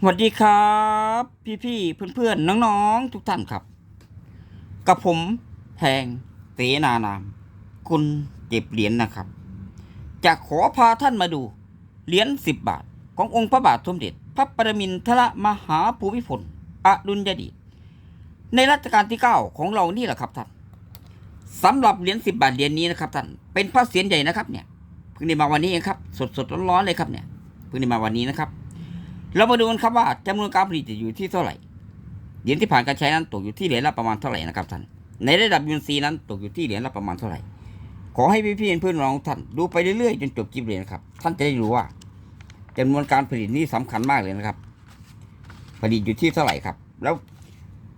สวัสดีครับ พี่ๆเพื่อนๆน้องๆ ทุกท่านครับ กับผมแพงเสนานาม คุณเจ็บเหรียญนะครับ จะขอพาท่านมาดู เหรียญสิบบาท ขององค์พระบาทสมเด็จ พระปรมินทรมหาภูมิพลอดุลยเดชในรัชกาลที่เก้าของเรานี่แหละครับท่านสำหรับเหรียญสิบบาทเหรียญนี้นะครับท่านเป็นพระเศียรใหญ่นะครับเนี่ยเพิ่งได้มาวันนี้เองครับ สดๆร้อนๆเลยครับเนี่ยเพิ่งได้มาวันนี้นะครับ เรามาดูกันครับว่าจำนวนการผลิตจะอยู่ที่เท่าไหร่เหรียญที่ผ่านการใช้นั้นตกอยู่ที่เหรียญละประมาณเท่าไหร่นะครับท่านในระดับยูนซีนั้นตกอยู่ที่เหรียญละประมาณเท่าไหร่ ขอให้พี่ๆเพื่อนๆน้องท่านดูไปเรื่อยๆจนจบคลิปเลยนะครับท่านจะได้รู้ว่าจำนวนการผลิตนี่สำคัญมากเลยนะครับ ผลิตอยู่ที่เท่าไหร่ครับ แล้ว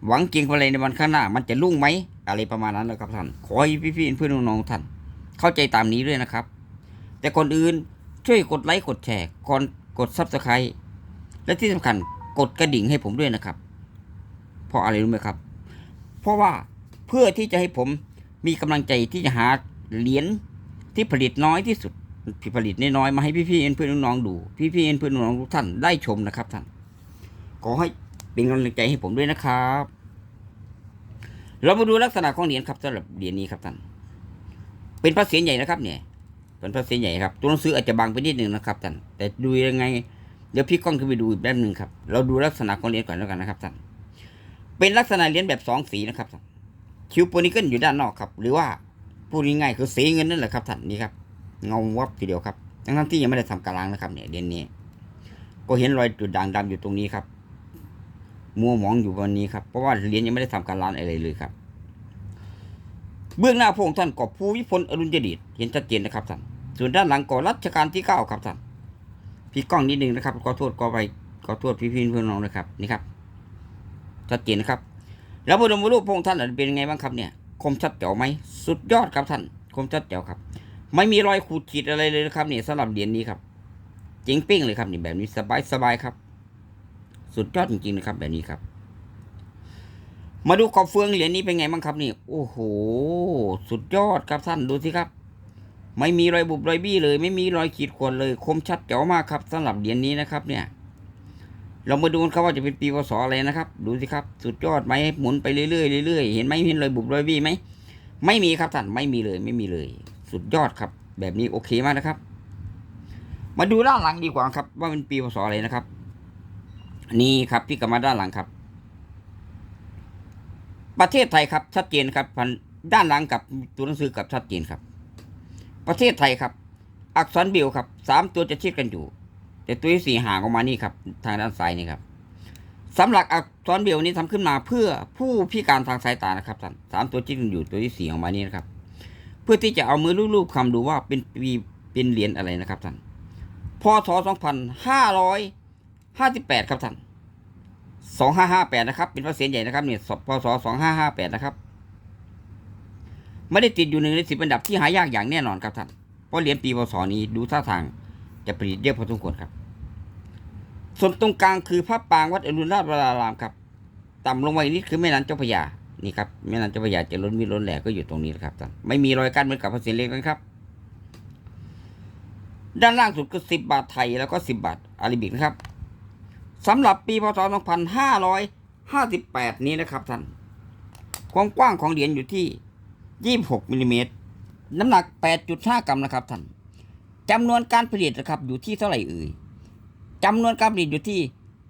หวังเก่งอะไรในวันข้างหน้า มันจะรุ่งไหมอะไรประมาณนั้นนะครับท่านขอให้พี่ๆเพื่อนๆน้องๆท่าน เข้าใจตามนี้ด้วยนะครับ แต่ก่อนอื่นช่วยกดไลค์กดแชร์ก่อนกดซับสไครต์ และที่สำคัญกดกระดิ่งให้ผมด้วยนะครับ เพราะอะไรรู้ไหมครับ เพราะว่าเพื่อที่จะให้ผมมีกำลังใจที่จะหาเหรียญที่ผลิตน้อยที่สุดผลิตน้อยๆมาให้พี่ๆเพื่อนๆน้องๆดู พี่ๆเพื่อนๆน้องๆทุกท่านได้ชมนะครับท่านขอให้เป็นกำลังใจให้ผมด้วยนะครับ เรามาดูลักษณะของเหรียญครับสำหรับเหรียญนี้ครับท่านเป็นพระเศียรใหญ่นะครับ เนี่ย เป็นพระเศียรใหญ่ครับตัวหนังสืออาจจะบางไปนิดนึงนะครับท่านแต่ดูยังไง เดี๋ยวพี่กล้องขึ้นไปดูอีกแป๊บหนึ่งครับ เราดูลักษณะของเหรียญก่อนแล้วกันนะครับท่าน เป็นลักษณะเหรียญแบบสองสีนะครับท่าน คิวโปนิเกิลอยู่ด้านนอกครับ หรือว่าพูดง่ายๆคือสีเงินนั่นแหละครับท่านนี่ครับ เงาวับทีเดียวครับ ทั้งที่ยังไม่ได้ทำกะลางนะครับเนี่ยเหรียญนี้ ก็เห็นรอยจุดด่างดำอยู่ตรงนี้ครับ มัวหมองอยู่บนนี้ครับ เพราะว่าเหรียญยังไม่ได้ทำกะลางอะไรเลยครับ เบื้องหน้าพระองค์ท่านก็ภูวิพลอรุณยเดชเห็นชัดเจนนะครับท่าน ส่วนด้านหลังก็รัชกาลที่เก้าครับท่าน พี่กล้องนิดนึงนะครับขอโทษขอไปขอโทษพี่พี่เพื่อนน้องนะครับนี่ครับชัดเจนนะครับ แล้วบรมรูปพระองค์ท่านเป็นยังไงบ้างครับเนี่ยคมชัดเจ๋วไหมสุดยอดครับท่านคมชัดเจ๋วครับ ไม่มีรอยขูดขีดอะไรเลยนะครับเนี่ยสำหรับเหรียญนี้ครับเจ๋งปิ้งเลยครับนี่แบบนี้สบายสบายครับ สุดยอดจริงๆนะครับ แบบนี้ครับ มาดูขอบเฟืองเหรียญนี้เป็นไงบ้างครับนี่โอ้โห สุดยอดครับท่านดูสิครับ ไม่มีรอยบุบรอยบี้เลย ไม่มีรอยขีดข่วนเลย คมชัดเจ๋วมากครับสำหรับเหรียญนี้นะครับ เนี่ย เรามาดูกันครับว่าจะเป็นปีพศอะไรนะครับ ดูสิครับ สุดยอดไหมหมุนไปเรื่อยๆเรื่อยๆเห็นไหมเห็นรอยบุบรอยบี้ไหมไม่มีครับท่านไม่มีเลยไม่มีเลย สุดยอดครับ แบบนี้โอเคมากนะครับ มาดูด้านหลังดีกว่าครับ ว่าเป็นปีพศอะไรนะครับ นี่ครับพี่กลับมาด้านหลังครับ ประเทศไทยครับชัดเจนครับด้านหลังกับตัวหนังสือกับชัดเจนครับ ประเทศไทยครับ อักษรเบลครับสามตัวจะชิดกันอยู่ แต่ตัวที่สี่ห่างออกมานี่ครับ ทางด้านซ้ายนี่ครับสำหรับอักษรเบลนี้ทำขึ้นมาเพื่อผู้พิการทางสายตานะครับท่านสามตัวชิดกันอยู่ตัวที่สี่ออกมานี่นะครับ เพื่อที่จะเอามือลูบๆคำดูว่าเป็นปีเป็นเหรียญอะไรนะครับท่านพศสองพันห้าร้อยห้าสิบแปดครับท่านสองห้าห้าแปดนะครับ เป็นพระเศียรใหญ่นะครับเนี่ยพศสองห้าห้าแปดนะครับ ไม่ได้ติดอยู่หนึ่งในสิบอันดับที่หายากอย่างแน่นอนครับท่าน เพราะเหรียญปีพศนี้ดูท่าทางจะผลิตเยอะพอสมควรครับ ส่วนตรงกลางคือพระปางวัดอรุณราชวรารามครับ ต่ำลงไปนิดคือแม่น้ำเจ้าพระยา นี่ครับแม่น้ำเจ้าพระยาจะล้นมีล้นแหลกก็อยู่ตรงนี้นะครับท่าน ไม่มีรอยกั้นเหมือนกับพระเศียรเล็กนะครับ ด้านล่างสุดคือสิบบาทไทยแล้วก็สิบบาทอาราบิกนะครับสำหรับปีพศสองพันห้าร้อยห้าสิบแปดนี้นะครับท่าน ความกว้างของเหรียญอยู่ที่ 26มิลลิเมตรน้ำหนัก8.5กรัมนะครับท่านจำนวนการผลิตนะครับอยู่ที่เท่าไหร่เอ่ยจำนวนการผลิตอยู่ที่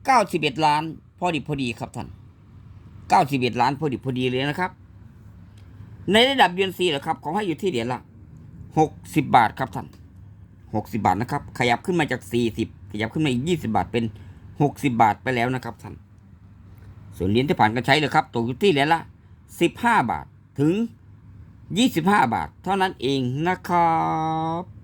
91ล้านพอดีพอดีครับท่าน91ล้านพอดีพอดีเลยนะครับ ในระดับเดือนซีนะครับขอให้อยู่ที่เหรียญละ60บาทครับท่าน60บาทนะครับ ขยับขึ้นมาจาก40ขยับขึ้นมาอีก20บาทเป็น60บาทไปแล้วนะครับท่านส่วนเหรียญที่ผ่านการใช้เลยครับตกอยู่ที่เหรียญละ15บาทถึง 25 บาท เท่านั้นเองนะครับ